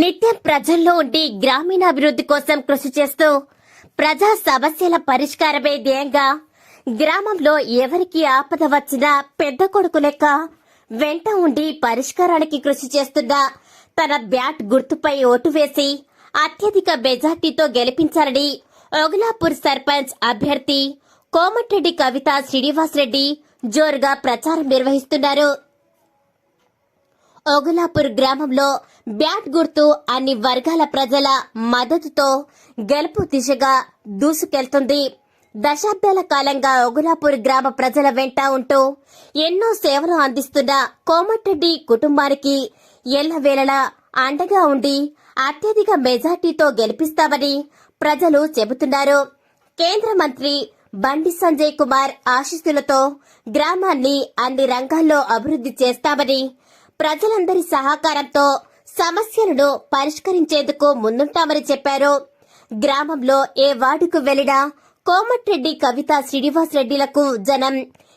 నిత్యం ప్రజల్లో ఉండి గ్రామీణాభివృద్ధి కోసం కృషి చేస్తూ ప్రజా సమస్యల పరిష్కారమే ధ్యేయంగా గ్రామంలో ఎవరికి ఆపద వచ్చినా పెద్ద కొడుకు లెక్క వెంట ఉండి పరిష్కారానికి కృషి చేస్తున్న తన బ్యాట్ గుర్తుపై ఓటు వేసి అత్యధిక మెజార్టీతో గెలిపించాలని ఒగలాపూర్ సర్పంచ్ అభ్యర్థి కోమటిరెడ్డి కవిత శ్రీనివాసరెడ్డి జోరుగా ప్రచారం నిర్వహిస్తున్నారు. ఓగులాపూర్ గ్రామంలో బ్యాట్ గుర్తు అన్ని వర్గాల ప్రజల మద్దతుతో గెలుపు దిశగా దూసుకెళ్తుంది. దశాబ్దాల కాలంగా ఓగులాపూర్ గ్రామ ప్రజల వెంట ఉంటూ ఎన్నో సేవలు అందిస్తున్న కోమటిరెడ్డి కుటుంబానికి ఎల్లవేళలా అండగా ఉండి అత్యధిక మెజార్టీతో గెలిపిస్తామని ప్రజలు చెబుతున్నారు. కేంద్ర మంత్రి బండి సంజయ్ కుమార్ ఆశీస్సులతో గ్రామాన్ని అన్ని రంగాల్లో అభివృద్ధి చేస్తామని ప్రజలందరి సహకారంతో సమస్యలను పరిష్కరించేందుకు ముందుంటామని చెప్పారు. గ్రామంలో ఏ వార్డుకు వెళ్ళినా కోమటిరెడ్డి కవిత శ్రీనివాస్ రెడ్డిలకు జనం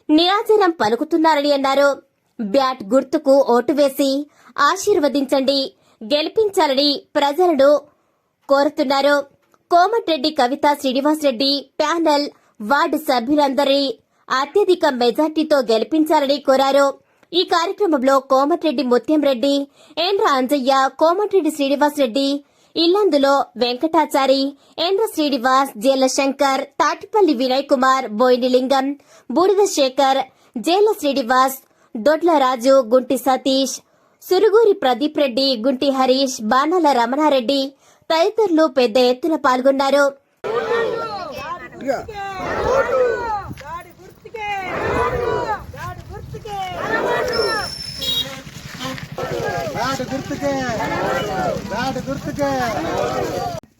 నిరాజనం పలుకుతున్నారని అన్నారు. బ్యాట్ గుర్తుకు ఓటు వేసి ఆశీర్వదించండి గెలిపించాలని ప్రజలను కోరుతున్నారు. కోమటిరెడ్డి కవిత శ్రీనివాస్ రెడ్డి ప్యానెల్ వార్డు సభ్యులందరి అత్యధిక మెజార్టీతో గెలిపించాలని కోరారు. ఈ కార్యక్రమంలో కోమటిరెడ్డి ముత్యం రెడ్డి ఏంద్ర అంజయ్య కోమటిరెడ్డి శ్రీనివాస్ రెడ్డి ఇల్లందులో వెంకటాచారి ఏంద్ర శ్రీనివాస్ జేల శంకర్ తాటిపల్లి వినయ్ కుమార్ బోయిని లింగం బూడిద శేఖర్ జేల శ్రీనివాస్ దొడ్ల రాజు గుంటి సతీష్ సురుగురి ప్రదీప్ రెడ్డి గుంటి హరీష్ బాణాల రమణారెడ్డి తదితరులు పెద్ద ఎత్తున పాల్గొన్నారు గాడి గుర్తుకే గాడి గుర్తుకే బ్యాట్ గుర్తుకే గుర్తుకే.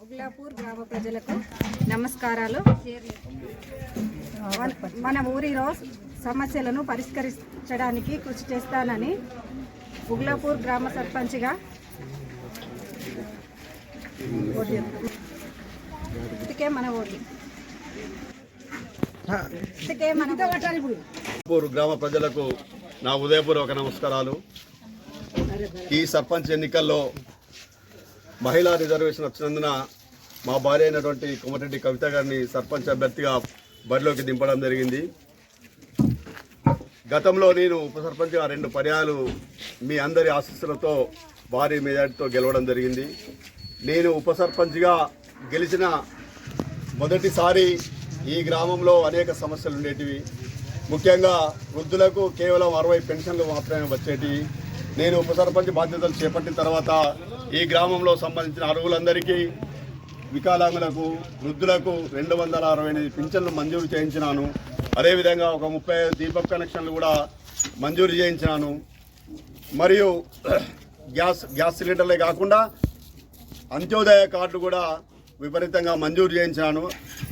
ఉగ్లాపూర్ గ్రామ ప్రజలకు నమస్కారాలు. మన- మన ఊరిలో సమస్యలను పరిష్కరించడానికి కృషి చేస్తానని ఉగ్లాపూర్ గ్రామ సర్పంచ్గా. గుర్తుకే మన ఓటు. గ్రామ ప్రజలకు నా ఉదయపూర్వక నమస్కారాలు. ఈ సర్పంచ్ ఎన్నికల్లో మహిళా రిజర్వేషన్ వచ్చినందున మా భార్య అయినటువంటి కొమరెడ్డి కవిత గారిని సర్పంచ్ అభ్యర్థిగా బరిలోకి దింపడం జరిగింది. గతంలో నేను ఉప సర్పంచ్గా రెండు పర్యాలు మీ అందరి ఆశీస్సులతో భారీ మెజార్టీతో గెలవడం జరిగింది. నేను ఉప సర్పంచ్గా గెలిచిన మొదటిసారి ఈ గ్రామంలో అనేక సమస్యలు ఉండేటివి. ముఖ్యంగా వృద్ధులకు కేవలం అరవై పెన్షన్లు మాత్రమే వచ్చేటివి. నేను ఉప సర్పంచ్ బాధ్యతలు చేపట్టిన తర్వాత ఈ గ్రామంలో సంబంధించిన అరువులందరికీ వికలాంగులకు వృద్ధులకు రెండు వందల అరవై ఎనిమిది పింఛన్లు మంజూరు చేయించినాను. అదేవిధంగా ఒక ముప్పై దీపక్ కనెక్షన్లు కూడా మంజూరు చేయించినాను. మరియు గ్యాస్ గ్యాస్ సిలిండర్లే కాకుండా అంత్యోదయ కార్డు కూడా విపరీతంగా మంజూరు చేయించాను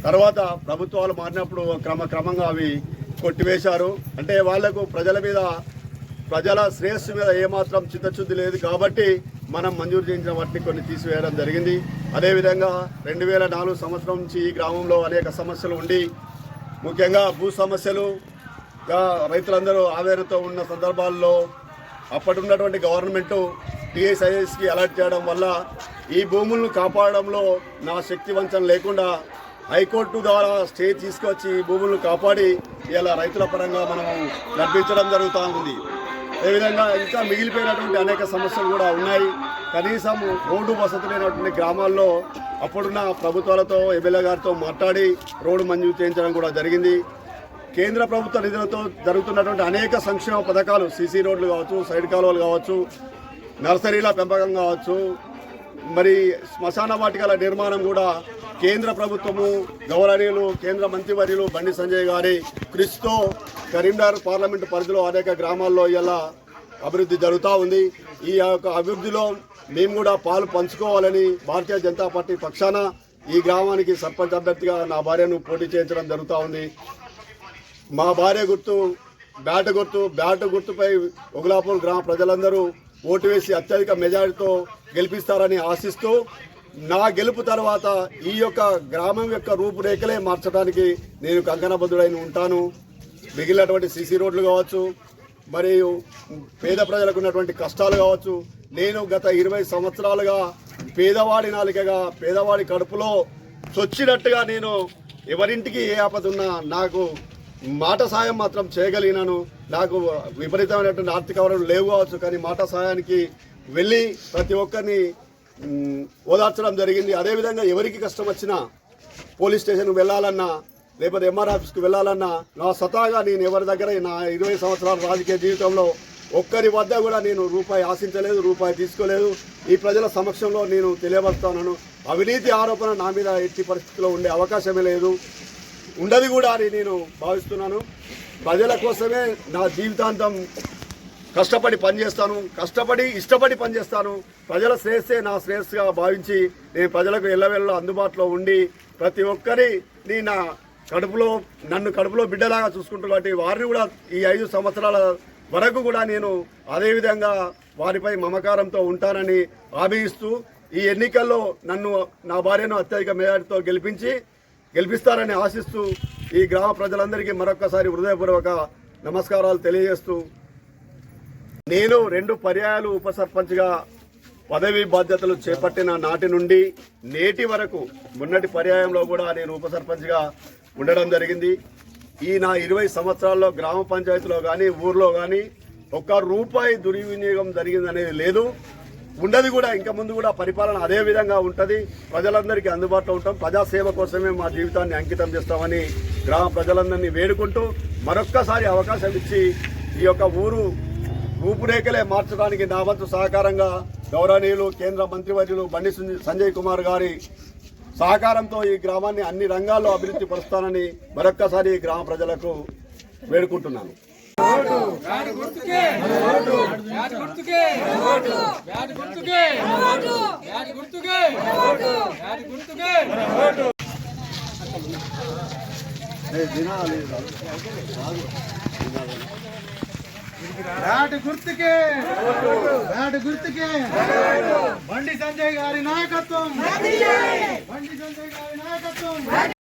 తర్వాత ప్రభుత్వాలు మారినప్పుడు క్రమక్రమంగా అవి కొట్టివేశారు. అంటే వాళ్ళకు ప్రజల మీద ప్రజల శ్రేయస్సు మీద ఏమాత్రం చిత్తశుద్ధి లేదు కాబట్టి మనం మంజూరు చేయించిన వాటిని కొన్ని తీసివేయడం జరిగింది. అదేవిధంగా రెండు వేల నాలుగు సంవత్సరం నుంచి ఈ గ్రామంలో అనేక సమస్యలు ఉండి ముఖ్యంగా భూ సమస్యలు రైతులందరూ ఆవేదనతో ఉన్న సందర్భాల్లో అప్పటి ఉన్నటువంటి గవర్నమెంట్ టీఎస్ఐఎస్కి అలర్ట్ చేయడం వల్ల ఈ భూములను కాపాడడంలో నా శక్తి వంచన లేకుండా హైకోర్టు ద్వారా స్టే తీసుకొచ్చి ఈ భూములను కాపాడి ఇలా రైతుల పరంగా మనం నడిపించడం జరుగుతూ ఉంది. అదేవిధంగా ఇంకా మిగిలిపోయినటువంటి అనేక సమస్యలు కూడా ఉన్నాయి. కనీసం రోడ్డు వసతి లేనటువంటి గ్రామాల్లో అప్పుడున్న ప్రభుత్వాలతో ఎమ్మెల్యే గారితో మాట్లాడి రోడ్డు మంజూరు చేయించడం కూడా జరిగింది. కేంద్ర ప్రభుత్వ నిధులతో జరుగుతున్నటువంటి అనేక సంక్షేమ పథకాలు సీసీ రోడ్లు కావచ్చు సైడ్ కాలువలు కావచ్చు నర్సరీల పెంపకం కావచ్చు మరి శ్మశాన వాటికల నిర్మాణం కూడా కేంద్ర ప్రభుత్వము గౌరవనీయులు కేంద్ర మంత్రివర్యులు బండి సంజయ్ గారి కృషితో కరీంనగర్ పార్లమెంటు పరిధిలో అనేక గ్రామాల్లో ఇలా అభివృద్ధి జరుగుతూ ఉంది. ఈ యొక్క అభివృద్ధిలో మేము కూడా పాలు పంచుకోవాలని భారతీయ జనతా పార్టీ పక్షాన ఈ గ్రామానికి సర్పంచ్ అభ్యర్థిగా నా భార్యను పోటీ చేయించడం జరుగుతూ ఉంది. మా భార్య గుర్తు బ్యాట్ గుర్తు బ్యాట్ గుర్తుపై ఒగులాపూర్ గ్రామ ప్రజలందరూ ఓటు వేసి అత్యధిక మెజారిటీతో గెలిపిస్తారని ఆశిస్తూ నా గెలుపు తర్వాత ఈ యొక్క గ్రామం యొక్క రూపురేఖలే మార్చడానికి నేను కంకణబద్ధుడైన ఉంటాను. మిగిలినటువంటి సీసీ రోడ్లు కావచ్చు మరియు పేద ప్రజలకు ఉన్నటువంటి కష్టాలు కావచ్చు. నేను గత ఇరవై సంవత్సరాలుగా పేదవాడి నాలికగా పేదవాడి కడుపులో చొచ్చినట్టుగా నేను ఎవరింటికి ఏ ఆపద ఉన్నా నాకు మాట సాయం మాత్రం చేయగలిగినాను. నాకు విపరీతమైనటువంటి ఆర్థిక వనరులు లేవు కావచ్చు కానీ మాట సాయానికి వెళ్ళి ప్రతి ఒక్కరిని ఓదార్చడం జరిగింది. అదేవిధంగా ఎవరికి కష్టం వచ్చినా పోలీస్ స్టేషన్కి వెళ్ళాలన్నా లేకపోతే ఎంఆర్ ఆఫీస్కి వెళ్ళాలన్నా నా సతాగా నేను ఎవరి దగ్గర నా ఇరవై సంవత్సరాల రాజకీయ జీవితంలో ఒక్కరి వద్ద కూడా నేను రూపాయి ఆశించలేదు రూపాయి తీసుకోలేదు. ఈ ప్రజల సమక్షంలో నేను తెలియపరుస్తున్నాను అవినీతి ఆరోపణ నా మీద ఎట్టి పరిస్థితిలో ఉండే అవకాశమే లేదు. ఉండదు కూడా అని నేను భావిస్తున్నాను. ప్రజల కోసమే నా జీవితాంతం కష్టపడి పనిచేస్తాను కష్టపడి ఇష్టపడి పనిచేస్తాను. ప్రజల శ్రేయస్సే నా శ్రేయస్సుగా భావించి నేను ప్రజలకు ఎల్లవెల్ల అందుబాటులో ఉండి ప్రతి ఒక్కరిని నా కడుపులో నన్ను కడుపులో బిడ్డలాగా చూసుకుంటున్నటువంటి వారిని కూడా ఈ ఐదు సంవత్సరాల వరకు కూడా నేను అదేవిధంగా వారిపై మమకారంతో ఉంటానని హామీ ఈ ఎన్నికల్లో నన్ను నా భార్యను అత్యధిక మేయర్తో గెలిపించి గెలిపిస్తారని ఆశిస్తూ ఈ గ్రామ ప్రజలందరికీ మరొకసారి హృదయపూర్వక నమస్కారాలు తెలియజేస్తూ నేను రెండు పర్యాయాలు ఉప సర్పంచ్గా పదవి బాధ్యతలు చేపట్టిన నాటి నుండి నేటి వరకు మొన్నటి పర్యాయంలో కూడా నేను ఉప సర్పంచ్గా ఉండడం జరిగింది. ఈ నా ఇరవై సంవత్సరాల్లో గ్రామ పంచాయతీలో కానీ ఊర్లో కానీ ఒక్క రూపాయి దుర్వినియోగం జరిగిందనేది లేదు. ఉండదు కూడా ఇంకా ముందు కూడా పరిపాలన అదే విధంగా ఉంటుంది. ప్రజలందరికీ అందుబాటులో ఉంటాం. ప్రజాసేవ కోసమే మా జీవితాన్ని అంకితం చేస్తామని గ్రామ ప్రజలందరినీ వేడుకుంటూ మరొక్కసారి అవకాశం ఇచ్చి ఈ యొక్క ఊరు రూపురేఖలే మార్చడానికి నా వంతు సహకారంగా గౌరవనీయులు కేంద్ర మంత్రివర్యులు బండి సంజయ్- సంజయ్ కుమార్ గారి సహకారంతో ఈ గ్రామాన్ని అన్ని రంగాల్లో అభివృద్ధి పరుస్తానని మరొక్కసారి ఈ గ్రామ ప్రజలకు వేడుకుంటున్నాను. బ్యాట్ గుర్తుకే. బ్యాట్ గుర్తుకే. బండి సంజయ్ గారి నాయకత్వం. బండి సంజయ్ గారి నాయకత్వం.